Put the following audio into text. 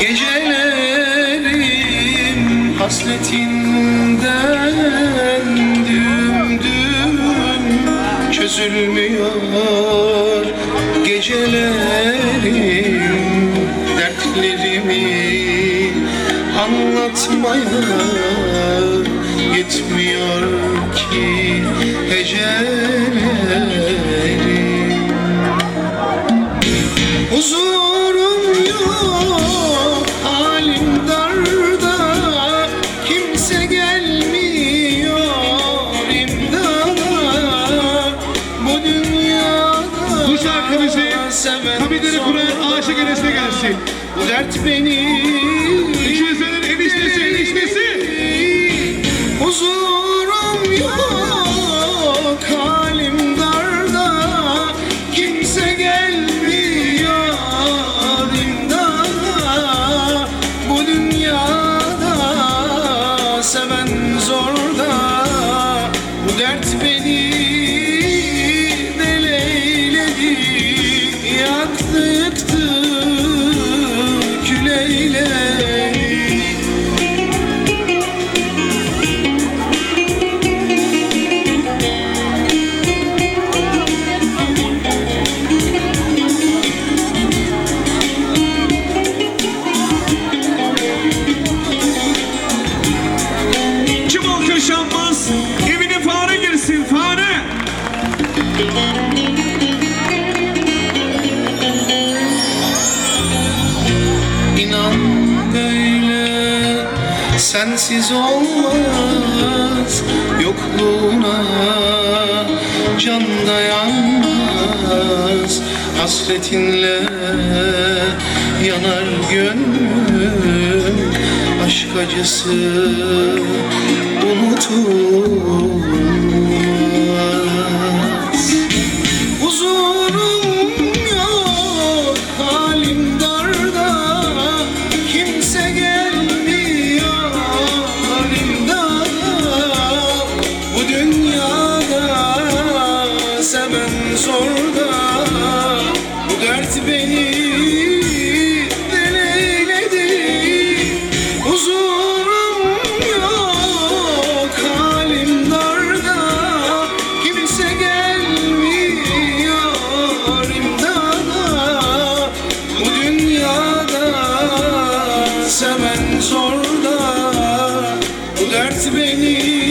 Gecelerim hasretinden düm düm çözülmüyor Gecelerim dertlerimi anlatmaya yetmiyor ki hecelerim Seven kabinleri kuran aşık enesine gelsin. Bu dert beni. İkizlerin eniştesi, eniştesi. Huzurum yok, halim darda. Kimse gelmiyor imdada. Bu dünyada seven zorda. Bu dert beni böyle sensiz olmaz. Yokluğuna can dayanmaz. Hasretinle yanar gönlüm Aşk acısı unutulmaz Dert beni deleyledi. Huzurum yok, halim darda. Kimse gelmiyor imdada. Bu dünyada seven zorda. Bu dert beni